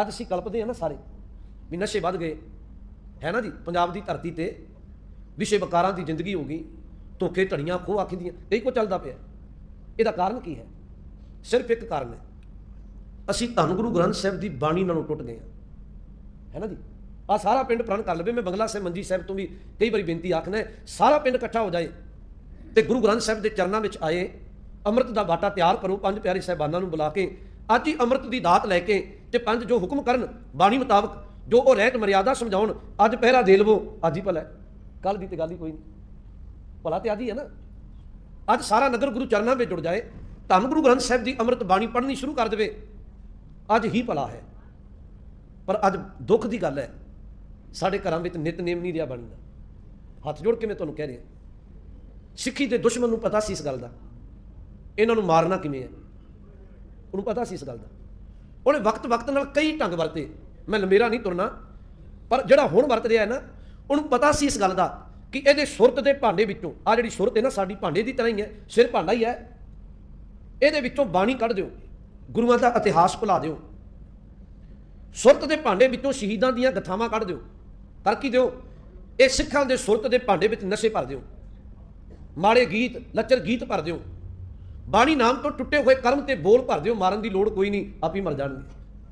ਅੱਜ ਅਸੀਂ ਕਲਪਦੇ ਹਾਂ ਨਾ ਸਾਰੇ, ਵੀ ਨਸ਼ੇ ਵੱਧ ਗਏ। ਹੈ ਨਾ ਜੀ? ਪੰਜਾਬ ਦੀ ਧਰਤੀ ਤੇ ਵਿਸ਼ੇ ਵਕਾਰਾਂ ਦੀ ਜ਼ਿੰਦਗੀ ਹੋ ਗਈ, ਧੋਖੇ ਧੜੀਆਂ, ਖੋਹ ਆਖੀਆਂ ਇਹੀ ਕੋ ਚੱਲਦਾ ਪਿਆ। ਇਹਦਾ ਕਾਰਨ ਕੀ ਹੈ? ਸਿਰਫ ਇੱਕ ਕਾਰਨ ਹੈ। ਅਸੀਂ ਧੰਨ ਗੁਰੂ ਗ੍ਰੰਥ ਸਾਹਿਬ ਦੀ ਬਾਣੀ ਨਾਲੋਂ ਟੁੱਟ ਗਏ ਹਾਂ। ਹੈ ਨਾ ਜੀ? ਆ ਸਾਰਾ ਪਿੰਡ ਪ੍ਰਣ ਕਰ ਲਵੇ, ਮੈਂ ਬੰਗਲਾ ਸਾਹਿਬ, ਮੰਜੀ ਸਾਹਿਬ ਤੋਂ ਵੀ ਕਈ ਵਾਰੀ ਬੇਨਤੀ ਆਖਣਾ ਸਾਰਾ ਪਿੰਡ ਇਕੱਠਾ ਹੋ ਜਾਏ ਤੇ ਗੁਰੂ ਗ੍ਰੰਥ ਸਾਹਿਬ ਦੇ ਚਰਨਾਂ ਵਿੱਚ ਆਏ, ਅੰਮ੍ਰਿਤ ਦਾ ਬਾਟਾ ਤਿਆਰ ਕਰੋ, ਪੰਜ ਪਿਆਰੇ ਸਾਹਿਬਾਨਾਂ ਨੂੰ ਬੁਲਾ ਕੇ, ਅੱਜ ਹੀ ਅੰਮ੍ਰਿਤ ਦੀ ਦਾਤ ਲੈ ਕੇ ਤੇ ਪੰਜ ਜੋ ਹੁਕਮ ਕਰਨ, ਬਾਣੀ ਮੁਤਾਬਕ ਜੋ ਉਹ ਰਹਿਤ ਮਰਿਆਦਾ ਸਮਝਾਉਣ, ਅੱਜ ਪਹਿਰਾ ਦੇ ਲਵੋ, ਅੱਜ ਹੀ ਭਲਾ ਕੱਲ ਦੀ ਤੇ ਗੱਲ ਹੀ ਕੋਈ ਨਹੀਂ। ਭਲਾ ਤੇ ਅੱਜ ਹੀ ਹੈ ਨਾ। ਅੱਜ ਸਾਰਾ ਨਗਰ ਗੁਰੂ ਚਰਨਾਂ ਵਿੱਚ ਜੁੜ ਜਾਏ, ਧੰਨ ਗੁਰੂ ਗ੍ਰੰਥ ਸਾਹਿਬ ਦੀ ਅੰਮ੍ਰਿਤ ਬਾਣੀ ਪੜ੍ਹਨੀ ਸ਼ੁਰੂ ਕਰ ਦੇਵੇ, ਅੱਜ ਹੀ ਭਲਾ ਹੈ। ਪਰ ਅੱਜ ਦੁੱਖ ਦੀ ਗੱਲ ਹੈ, ਸਾਡੇ ਘਰਾਂ ਵਿੱਚ ਨਿਤਨੇਮ ਨਹੀਂ ਰਿਹਾ ਬਾਣੀ ਦਾ। ਹੱਥ ਜੋੜ ਕੇ ਮੈਂ ਤੁਹਾਨੂੰ ਕਹਿ ਰਿਹਾ? ਸਿੱਖੀ ਦੇ ਦੁਸ਼ਮਣ ਨੂੰ ਪਤਾ ਸੀ ਇਸ ਗੱਲ ਦਾ। ਇਹਨਾਂ ਨੂੰ ਮਾਰਨਾ ਕਿਵੇਂ ਹੈ? ਉਹਨੂੰ ਪਤਾ ਸੀ ਇਸ ਗੱਲ ਦਾ। ਉਹਨੇ ਵਕਤ ਵਕਤ ਨਾਲ ਕਈ ਢੰਗ ਵਰਤੇ। ਮੈਂ ਲੰਮੇਰਾ ਨਹੀਂ ਤੁਰਨਾ, ਪਰ ਜਿਹੜਾ ਹੁਣ ਵਰਤ ਰਿਹਾ ਹੈ ਨਾ, ਉਹਨੂੰ ਪਤਾ ਸੀ ਇਸ ਗੱਲ ਦਾ ਕਿ ਇਹਦੇ ਸੁਰਤ ਦੇ ਭਾਂਡੇ ਵਿੱਚੋਂ ਆ ਜਿਹੜੀ ਸੁਰਤ ਹੈ ਨਾ, ਸਾਡੀ ਭਾਂਡੇ ਦੀ ਤਰ੍ਹਾਂ ਹੀ ਹੈ, ਸਿਰ ਭਾਂਡਾ ਹੀ ਹੈ। ਇਹਦੇ ਵਿੱਚੋਂ ਬਾਣੀ ਕੱਢ ਦਿਓ, ਗੁਰੂਆਂ ਦਾ ਇਤਿਹਾਸ ਭੁਲਾ ਦਿਓ। ਸੁਰਤ ਦੇ ਭਾਂਡੇ ਵਿੱਚੋਂ ਸ਼ਹੀਦਾਂ ਦੀਆਂ ਗਥਾਵਾਂ ਕੱਢ ਦਿਓ। ਕਰ ਕੀ ਦਿਓ, ਇਹ ਸਿੱਖਾਂ ਦੇ ਸੁਰਤ ਦੇ ਭਾਂਡੇ ਵਿੱਚ ਨਸ਼ੇ ਭਰ ਦਿਓ। ਮਾੜੇ ਗੀਤ ਲੱਚਰ ਗੀਤ ਭਰ ਦਿਓ। ਬਾਣੀ ਨਾਮ ਤੋਂ ਟੁੱਟੇ ਹੋਏ ਕਰਮ ਤੇ ਬੋਲ ਭਰ ਦਿਓ, ਮਾਰਨ ਦੀ ਲੋੜ ਕੋਈ ਨਹੀਂ, ਆਪ ਹੀ ਮਰ ਜਾਣਗੇ।